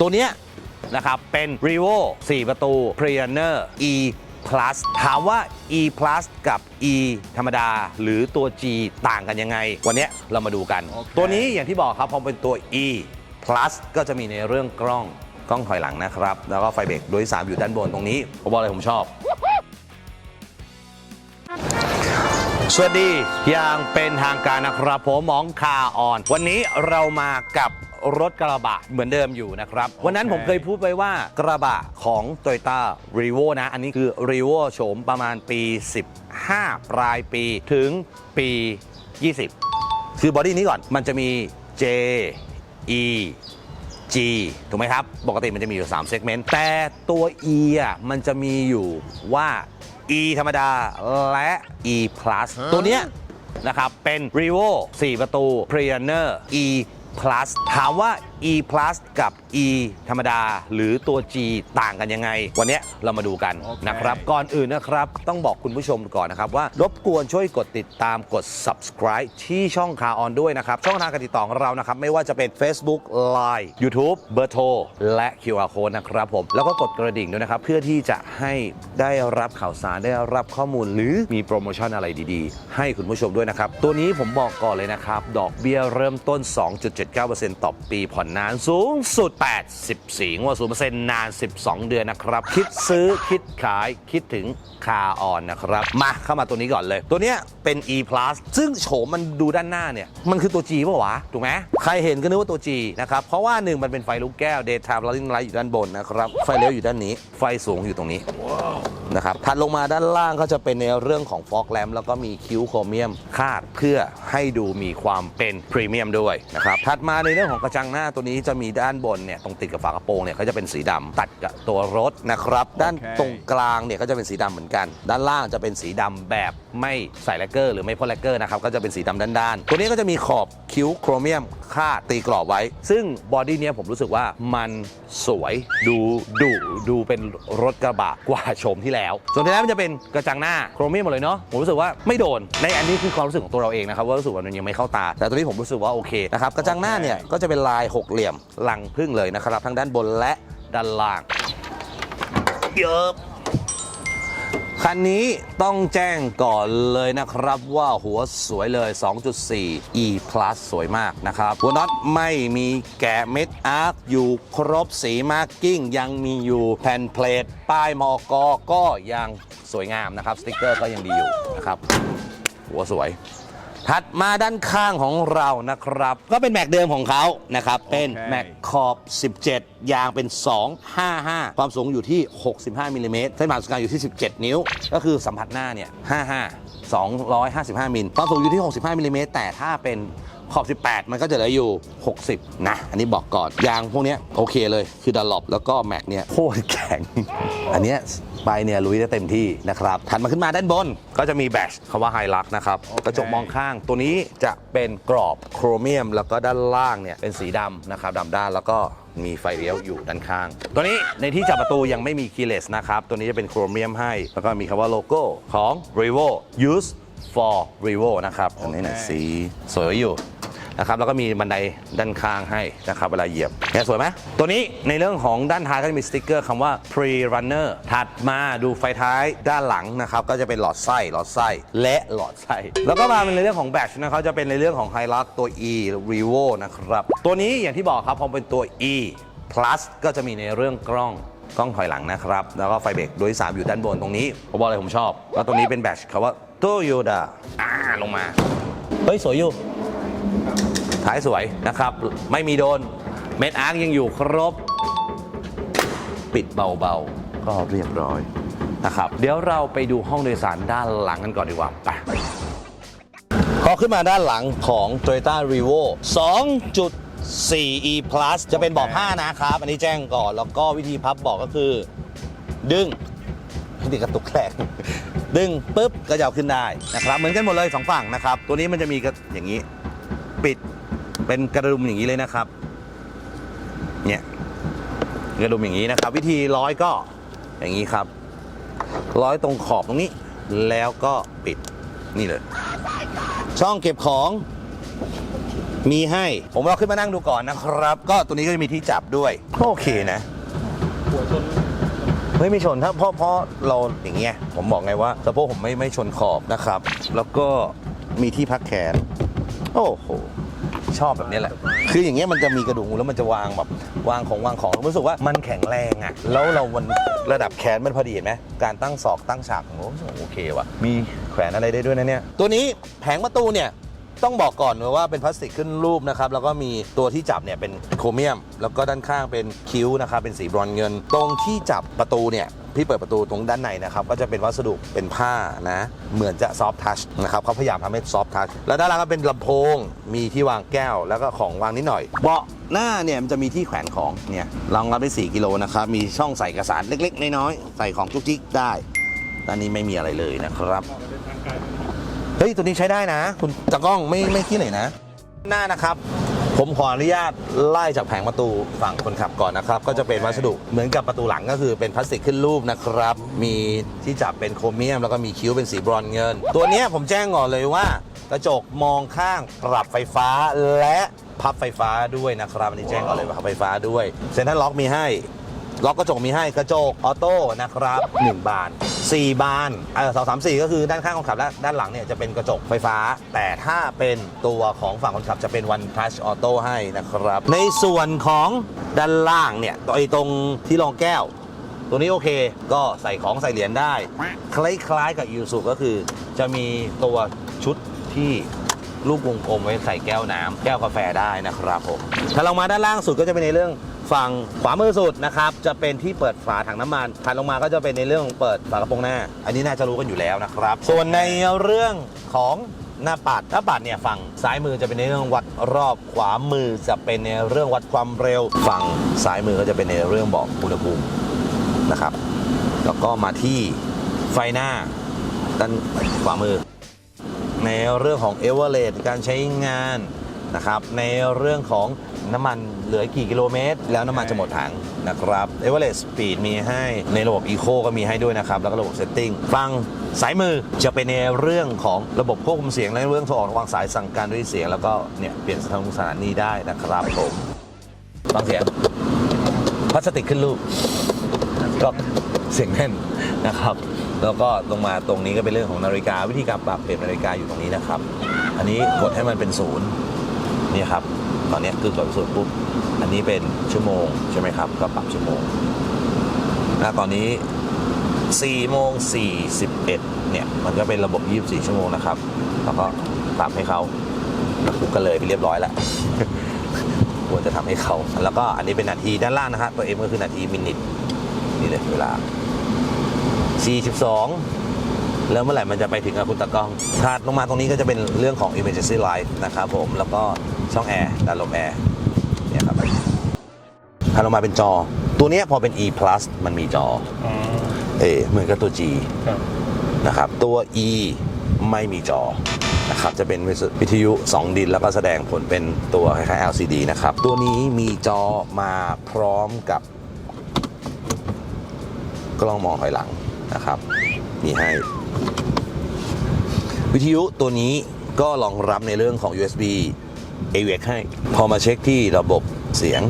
ตัวเนี้ยนะครับ เป็น r e v o 4 ประตู p r e r n e r E Plus ถามว่า E Plus กับ E ธรรมดา หรือตัว G ต่างกันยังไง วันเนี้ยเรามาดูกันโอเคตัวนี้อย่างที่บอกครับ พอเป็นตัว E Plus ก็จะมีในเรื่องกล้องกล้องถอยหลังนะครับ แล้วก็ไฟเบรกโดยสามอยู่ด้านบนตรงนี้ผมบอกเลยผมชอบ สวัสดีอย่างเป็นทางการนะครับ ผมหมองคาออน วันนี้เรามากับ รถกระบะเหมือนเดิมอยู่นะครับ วันนั้นผมเคยพูดไว้ว่ากระบะของ t o y ต้า r e v o นะ อันนี้คือ r e v o โฉมประมาณปี 15 ปลายปีถึงปี 20 คือบอดี้นี้ก่อนมันจะมี J E G ถูกไหมครับ ปกติมันจะมีอยู่ 3 เซกเมนต์ แต่ตัว E อะมันจะมีอยู่ว่า E ธรรมดาและ E plus ตัวเนี้ยนะครับ เป็น r e v o 4 ประตู p r e r n e r E plus ถามว่า E plus กับ E ธรรมดา หรือตัว G ต่างกันยังไง วันเนี้ยเรามาดูกันโอเคนะครับ ก่อนอื่นนะครับ ต้องบอกคุณผู้ชมก่อนนะครับ ว่ารบกวนช่วยกดติดตามกด subscribe ที่ช่องคาออนด้วยนะครับ ช่องทางการติดต่อของเรานะครับ ไม่ว่าจะเป็น Facebook Line YouTube เบอร์โทรและ QR Code นะครับผม แล้วก็กดกระดิ่งด้วยนะครับ เพื่อที่จะให้ได้รับข่าวสารได้รับข้อมูลหรือมีโปรโมชั่นอะไรดีๆ ให้คุณผู้ชมด้วยนะครับตัวนี้ผมบอกก่อนเลยนะครับดอกเบี้ยเริ่มต้น2.79%ต่อปีผ่อนนานสูงสุด 84งวด0%นาน 12 เดือนนะครับ คิดซื้อคิดขายคิดถึงคาออนนะครับ มาเข้ามาตัวนี้ก่อนเลย ตัวเนี้ยเป็น E plus ซึ่งโฉมมันดูด้านหน้าเนี่ย มันคือตัว G ป่าวะ ถูกไหมใครเห็นก็นึกว่าตัว G นะครับ เพราะว่าหนึ่งมันเป็นไฟลูกแก้ว daytime running light อยู่ด้านบนนะครับ ไฟเลี้ยวอยู่ด้านนี้ ไฟสูงอยู่ตรงนี้ นะครับถัดลงมาด้านล่างก็จะเป็นในเรื่องของฟอกแลมแล้วก็มีคิ้วโครเมียมคาดเพื่อให้ดูมีความเป็นพรีเมียมด้วยนะครับถัดมาในเรื่องของกระจังหน้าตัวนี้จะมีด้านบนเนี่ยตรงติดกับฝากระโปรงเนี่ยก็จะเป็นสีดำตัดกับตัวรถนะครับด้านโอเคตรงกลางเนี่ยก็จะเป็นสีดำเหมือนกัน ด้านล่างจะเป็นสีดำแบบไม่ใส่แลกเกอร์หรือไม่พ่นแลกเกอร์นะครับก็จะเป็นสีดำด้านๆตัวนี้ก็จะมีขอบคิ้วโครเมียมคาดตีกรอบไว้ ซึ่งบอดี้เนี้ยผมรู้สึกว่ามันสวยดูดุดูเป็นรถกระบะกว่าโฉมที่แล้ว ส่วนที่แล้วมันจะเป็นกระจังหน้าโครเมียมหมดเลยเนาะผมรู้สึกว่าไม่โดนในอันนี้คือความรู้สึกของตัวเราเองนะครับว่ารู้สึกว่ามันยังไม่เข้าตา แต่ตัวนี้ผมรู้สึกว่าโอเคนะครับกระจังหน้าเนี่ยก็จะเป็นลายหกเหลี่ยมลังพึ่งเลยนะครับทั้งด้านบนและด้านล่างเยอะ คันนี้ต้องแจ้งก่อนเลยนะครับว่าหัวสวยเลย 2.4 E Plus สวยมากนะครับ หัวน็อตไม่มีแกะเม็ดอาร์คอยู่ครบสีมาร์กิ้ง ยังมีอยู่แผ่นเพลทป้ายมอกก็ยังสวยงามนะครับ สติกเกอร์ก็ยังดีอยู่นะครับ หัวสวย ถัดมาด้านข้างของเรานะครับ ก็เป็นแม็กเดิมของเขานะครับ เป็นโอเค แม็กขอบ 17 ยางเป็น 255 ความสูงอยู่ที่ 65มิลลิเมตรเส้นผ่านศูนย์กลางอยู่ที่ 17 นิ้ว ก็คือสัมผัสหน้าเนี่ย55 255มิลความสูงอยู่ที่ 65มิลลิเมตรแต่ถ้าเป็น ขอบ 18 มันก็จะเหลืออยู่ 60 นะ อันนี้บอกก่อน ยางพวกเนี้ยโอเคเลย คือดัลลอปแล้วก็แม็กเนี่ยโคตรแข็ง อันเนี้ยไปเนี่ยลุยได้เต็มที่นะครับถัดมาขึ้นมาด้านบนก็จะมีแบชคำว่าไฮลักนะครับโอเคกระจกมองข้างตัวนี้จะเป็นกรอบโครเมียม แล้วก็ด้านล่างเนี่ยเป็นสีดำนะครับดำด้านแล้วก็มีไฟเลี้ยวอยู่ด้านข้าง ตัวนี้ในที่จับประตูยังไม่มีคีย์เลสนะครับ ตัวนี้จะเป็นโครเมียมให้ แล้วก็มีคำว่าโลโก้ของ r e v o use for r e v o นะครับ อันนี้เนี่ยสีสวยอยู่ นะครับแล้วก็มีบันไดด้านข้างให้นะครับเวลาเหยียบเนี่ยสวยไหมตัวนี้ในเรื่องของด้านท้ายก็จะมีสติกเกอร์คำว่า pre runner ถัดมาดูไฟท้ายด้านหลังนะครับก็จะเป็นหลอดไส้หลอดไส้และหลอดไส้แล้วก็มาเป็นในเรื่องของแบตนะครับจะเป็นในเรื่องของไฮลักตัว e revo นะครับตัวนี้อย่างที่บอกครับพอเป็นตัว e plus ก็จะมีในเรื่องกล้องกล้องถอยหลังนะครับ แล้วก็ไฟเบรกโดยสามอยู่ด้านบนตรงนี้ผมบอกเลยผมชอบ แล้วตัวนี้เป็นแบตคำว่า Toyota อ่าลงมา เฮ้ย สวยอยู่ ท้ายสวยนะครับ ไม่มีโดน เม็ดอาร์คยังอยู่ครบ ปิดเบาๆ ก็เรียบร้อยนะครับ เดี๋ยวเราไปดูห้องโดยสารด้านหลังกันก่อนดีกว่าไปพอขึ้นมาด้านหลังของ Toyota r e v o 2.4 e plus จะเป็นเบาะผ้านะครับ อันนี้แจ้งก่อน แล้วก็วิธีพับเบาะก็คือ ดึงนี่กระตุกแคลกดึงปุ๊บก็จะเอาขึ้นได้นะครับ เหมือนกันหมดเลยสองฝั่งนะครับ ตัวนี้มันจะมีอย่างนี้ ปิดเป็นกระดุมอย่างนี้เลยนะครับ เนี่ยกระดุมอย่างนี้นะครับ วิธีร้อยก็อย่างนี้ครับ ร้อยตรงขอบตรงนี้ แล้วก็ปิดนี่เลย ช่องเก็บของมีให้ ผมเราขึ้นมานั่งดูก่อนนะครับ ก็ตัวนี้ก็จะมีที่จับด้วย โอเคนะหัวชนไม่มีชนถ้าเพราะเพราะเราอย่างเงี้ยผมบอกไงว่าสะโพกผมไม่ไม่ชนขอบนะครับ แล้วก็มีที่พักแขน โอ้โหชอบแบบนี้แหละ คืออย่างเงี้ยมันจะมีกระดูกงูแล้วมันจะวางแบบวางของวางของรู้สึกว่ามันแข็งแรงอะ่ะ แล้วเรามันระดับแขนมันพอดีเห็นไหมการตั้งศอกตั้งฉากของผมโอเคว่ะ มีแขวนอะไรได้ด้วยนะเนี่ย ตัวนี้แผงประตูเนี่ยต้องบอกก่อนเลยว่าเป็นพลาสติกขึ้นรูปนะครับ แล้วก็มีตัวที่จับเนี่ยเป็นโครเมียม แล้วก็ด้านข้างเป็นคิ้วนะครับเป็นสีบรอนเงิน ตรงที่จับประตูเนี่ย พี่เปิดประตูตรงด้านในนะครับก็จะเป็นวัสดุเป็นผ้านะเหมือนจะซอฟทัชนะครับเขาพยายามทำให้ซอฟทัชแล้วด้านล่างก็เป็นลำโพงมีที่วางแก้วแล้วก็ของวางนิดหน่อยเบาะหน้าเนี่ยมันจะมีที่แขวนของเนี่ยรองรับได้ 4 กิโลนะครับมีช่องใส่เอกสารเล็กๆ น้อยๆใส่ของจุกจิกได้ด้านนี้ไม่มีอะไรเลยนะครับเฮ้ยตัวนี้ใช้ได้นะ คุณตากล้องไม่ไม่ขี้เหร่นะ หน้านะครับ ผมขออนุญาตไล่จากแผงประตูฝั่งคนขับก่อนนะครับ ก็จะเป็นวัสดุเหมือนกับประตูหลังก็คือเป็นพลาสติกขึ้นรูปนะครับ มีที่จับเป็นโครเมียม แล้วก็มีคิ้วเป็นสีบรอนซ์เงิน ตัวเนี้ยผมแจ้งก่อนเลยว่ากระจกมองข้างปรับไฟฟ้าและพับไฟฟ้าด้วยนะครับอันนี้แจ้งก่อนเลยว่าพับไฟฟ้าด้วยเซ็นทรัลล็อกมีให้ล็อกกระจกมีให้กระจกออโต้นะครับ 1 บาน 4 บานเออสองสามสี่ก็คือด้านข้างคนขับและด้านหลังเนี่ยจะเป็นกระจกไฟฟ้า แต่ถ้าเป็นตัวของฝั่งคนขับจะเป็น one touch auto ให้นะครับ ในส่วนของด้านล่างเนี่ยตัวไอ้ตรงที่รองแก้ว ตัวนี้โอเคก็ใส่ของใส่เหรียญได้ คล้ายๆกับยูสุก็คือ จะมีตัวชุดที่รูปวงกลมไว้ใส่แก้วน้ำแก้วกาแฟได้นะครับผมถ้าเรามาด้านล่างสุดก็จะเป็นในเรื่อง ฝั่งขวามือสุดนะครับจะเป็นที่เปิดฝาถังน้ำมันถัดลงมาก็จะเป็นในเรื่องของเปิดฝากระโปรงหน้า อันนี้น่าจะรู้กันอยู่แล้วนะครับ ส่วนในเรื่องของหน้าปัดหน้าปัดเนี่ยฝั่งซ้ายมือจะเป็นในเรื่องวัดรอบขวามือจะเป็นในเรื่องวัดความเร็ว ฝั่งซ้ายมือก็จะเป็นในเรื่องบอกอุณหภูมินะครับ แล้วก็มาที่ไฟหน้าด้านขวามือ ในเรื่องของเอเวอเรการใช้งานนะครับในเรื่องของ น้ำมันเหลือกี่กิโลเมตร แล้วน้ำมันจะหมดถังนะครับเอเวอเรสปีดมีให้ในระบบอีโคก็มีให้ด้วยนะครับ แล้วก็ระบบเซตติ้งฟังสายมือจะเป็นในเรื่องของระบบควบคุมเสียงและเรื่องโทรออกรวางสายสั่งการด้วยเสียง แล้วก็เนี่ยเปลี่ยนสถานสถานีได้นะครับผมฟังเสียงพลาสติกขึ้นรูปก็เสียงแน่นนะครับแล้วก็ตรงมาตรงนี้ก็เป็นเรื่องของนาฬิกาวิธีการปรับเปลี่ยนนาฬิกาอยู่ตรงนี้นะครับ อันนี้กดให้มันเป็นศูนย์นี่ครับ ตอนนี้คือกดเป็นศูนย์ปุ๊บอันนี้เป็นชั่วโมงใช่ไหมครับก็ปรับชั่วโมงนะตอนนี้4โมง41เนี่ยมันก็เป็นระบบ 24 ชั่วโมงนะครับ แล้วก็ปรับให้เขาแล้วกูก็เลยไปเรียบร้อยแล้วควรจะทำให้เขา แล้วก็อันนี้เป็นนาทีด้านล่างนะครับตัวเอ็มก็คือนาทีมินิทนี่เลยเวลา 42 แล้วเมื่อไหร่มันจะไปถึงอะคุณตากล้องถัดลงมาตรงนี้ก็จะเป็นเรื่องของ emergency light นะครับผม แล้วก็ช่องแอร์ด้านลมแอร์เนี่ยครับถัดลงมาเป็นจอ ตัวเนี้ยพอเป็น e plus มันมีจออ๋อเออเหมือนกับตัว G ครับนะครับ ตัว E ไม่มีจอนะครับจะเป็นวิทยุ 2 ดินแล้วก็แสดงผลเป็นตัวคล้ายๆ LCD นะครับ ตัวนี้มีจอมาพร้อมกับ กล้องมองถอยหลัง นะครับมีให้ วิทยุตัวนี้ก็รองรับในเรื่องของ USB AVX ให้ พอมาเช็คที่ระบบเสียง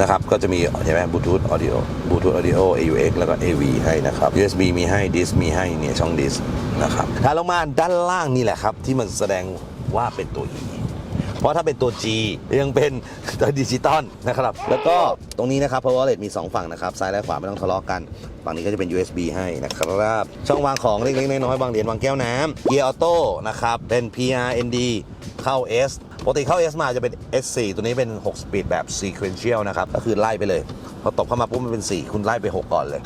นะครับ ก็จะมีใช่ไหมบลูทูธออดิโอบลูทูธออดิโอ AUX แล้วก็ AV ให้นะครับ USB มีให้ดิสมีให้เนี่ยช่องดิสนะครับถ้าลงมาด้านล่างนี่แหละครับ ที่มันแสดงว่าเป็นตัว E เพราะถ้าเป็นตัว G ยังเป็นตัวดิจิตอลนะครับ แล้วก็ตรงนี้นะครับ power outlet มี 2 ฝั่งนะครับ ซ้ายและขวาไม่ต้องทะเลาะกัน ฝั่งนี้ก็จะเป็น USB ให้นะครับ ช่องวางของเล็กๆน้อยๆวางเหรียญวางแก้วน้ำเกียร์ออโต้นะครับ เป็น PRND เข้า S ปกติเข้า S มาจะเป็น S4 ตัวนี้เป็น 6 สปีดแบบ sequential นะครับ ก็คือไล่ไปเลย พอตบเข้ามาปุ๊บมันเป็น 4 คุณไล่ไป 6 ก่อนเลย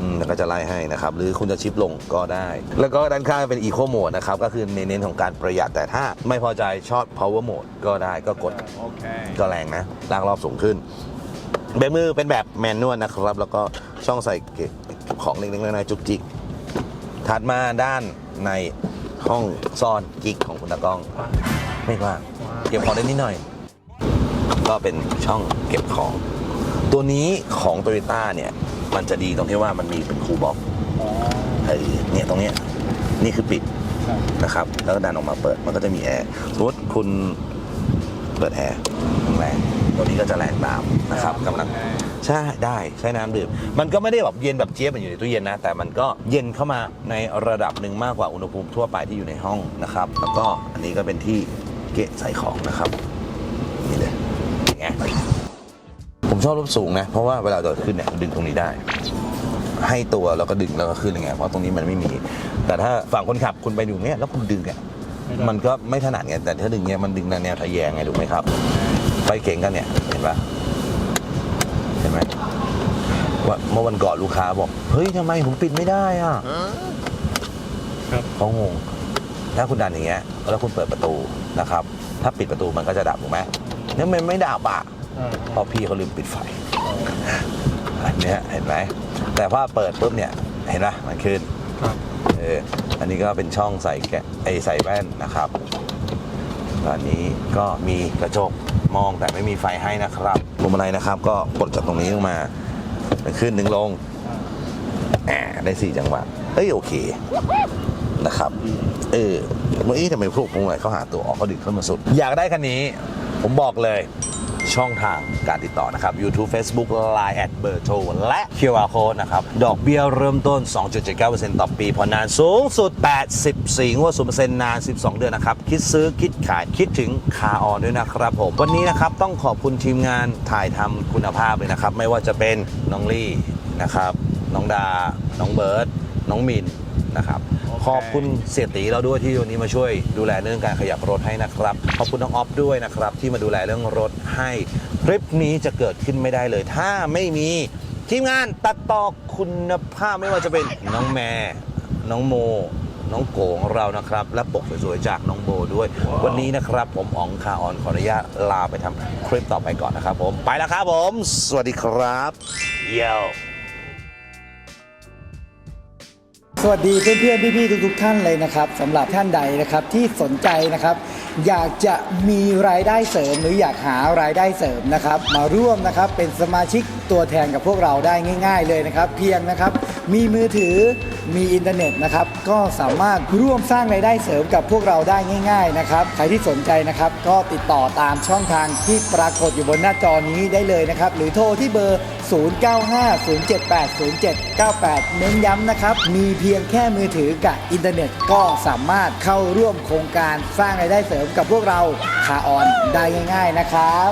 อืมแล้วก็จะไล่ให้นะครับ หรือคุณจะชิปลงก็ได้ แล้วก็ด้านข้างเป็น Eco Mode นะครับ ก็คือเน้นๆของการประหยัดแต่ถ้าไม่พอใจชอบ Power Mode ก็ได้ก็กดโอเคก็แรงนะลากรอบสูงขึ้นเบรกมือเป็นแบบแมนนวลนะครับ แล้วก็ช่องใส่เก็บของเล็กๆน้อยๆจุกจิกถัดมาด้านในห้องซ่อนกิกของคุณตากล้อง ไม่กว้างเก็บของได้นิดหน่อย ก็เป็นช่องเก็บของ ตัวนี้ของโตโยต้าเนี่ย มันจะดีตรงที่ว่ามันมีเป็นคูลบ็อกซ์อ๋อไอ้เนี่ยตรงเนี้ยนี่คือปิดครับนะครับ แล้วก็ดันออกมาเปิดมันก็จะมีแอร์สมมติคุณเปิดแอร์แรงตัวนี้ก็จะแรงตามนะครับกำลังใช่ได้ใช้น้ำดื่ม มันก็ไม่ได้แบบเย็นแบบเจี๊ยบเหมือนอยู่ในตู้เย็นนะ แต่มันก็เย็นเข้ามาในระดับหนึ่งมากกว่าอุณหภูมิทั่วไปที่อยู่ในห้องนะครับ แล้วก็อันนี้ก็เป็นที่เกะใส่ของนะครับ นี่เลยอย่างเงี้ย ผมชอบรถสูงนะ เพราะว่าเวลาโดดขึ้นเนี่ยดึงตรงนี้ได้ ให้ตัวแล้วก็ดึงแล้วก็ขึ้นอย่างเงี้ยเพราะตรงนี้มันไม่มี แต่ถ้าฝั่งคนขับคุณไปอยู่เนี้ยแล้วคุณดึงอะไม่ได้มันก็ไม่ถนัดไงแต่ถ้าดึงเนี้ยมันดึงแนวทะแยงไงถูกไหมครับ ไปเก่งกันเนี่ยเห็นปะเห็นไหมว่าเมื่อวันก่อนลูกค้าบอก เฮ้ยทำไมผมปิดไม่ได้อะครับเขางง ถ้าคุณดันอย่างเงี้ยแล้วคุณเปิดประตูนะครับ ถ้าปิดประตูมันก็จะดับถูกไหมเนี่ยมันไม่ดับอะอ่า เพราะพี่เขาลืมปิดไฟอันเนี้ยเห็นไหมแต่พอเปิดปุ๊บเนี่ยเห็นไหมมันขึ้นครับเอออันนี้ก็เป็นช่องใส่แกะไอใส่แว่นนะครับตอนนี้ก็มีกระจกมองแต่ไม่มีไฟให้นะครับพวงมาลัยนะครับ ก็กดจากตรงนี้ลงมาขึ้นหนึ่งลงอ่าแอบได้สี่จังหวะเอ้ยโอเคนะครับเออเมื่อกี้ทำไมพวกพวงมาลัยเขาหาตัวออกเขาดึงขึ้นมาสุด อยากได้คันนี้ ผมบอกเลย ช่องทางการติดต่อนะครับ YouTube Facebook Line แอดเบอร์โทรและ QR Code นะครับ ดอกเบี้ยเริ่มต้น 2.79%ต่อปีผ่อนนานสูงสุด 84งวด0%นาน 12 เดือนนะครับ คิดซื้อคิดขายคิดถึงคาออนด้วยนะครับผม วันนี้นะครับต้องขอบคุณทีมงานถ่ายทำคุณภาพเลยนะครับ ไม่ว่าจะเป็นน้องลี่นะครับ น้องดา น้องเบิร์ตน้องมินนะครับ ขอบคุณเสียตีเราด้วยที่วันนี้มาช่วยดูแลเรื่องการขยับรถให้นะครับ ขอบคุณน้องออฟด้วยนะครับ ที่มาดูแลเรื่องรถให้คลิปนี้จะเกิดขึ้นไม่ได้เลย ถ้าไม่มีทีมงานตัดต่อคุณภาพไม่ว่าจะเป็นน้องแม่น้องโม น้องโกของเรานะครับ และปกสวยๆจากน้องโบด้วย วันนี้นะครับ ผมอ๋องคาออนขออนุญาตลาไปทำคลิปต่อไปก่อนนะครับผมไปแล้วครับผม สวัสดีครับ เยล สวัสดีเพื่อนๆพี่ๆทุกๆท่านเลยนะครับสำหรับท่านใดนะครับที่สนใจนะครับ อยากจะมีรายได้เสริมหรืออยากหารายได้เสริมนะครับ มาร่วมนะครับเป็นสมาชิกตัวแทนกับพวกเราได้ง่าย ๆ เลยนะครับ เพียงนะครับ มีมือถือมีอินเทอร์เน็ตนะครับ ก็สามารถร่วมสร้างรายได้เสริมกับพวกเราได้ง่าย ๆ นะครับ ใครที่สนใจนะครับ ก็ติดต่อตามช่องทางที่ปรากฏอยู่บนหน้าจอนี้ได้เลยนะครับ หรือโทรที่เบอร์ 0950780798 เน้นย้ำนะครับ มีเพียงแค่มือถือกับอินเทอร์เน็ตก็สามารถเข้าร่วมโครงการสร้างรายได้เสริมกับพวกเราคาออนได้ง่าย ๆนะครับ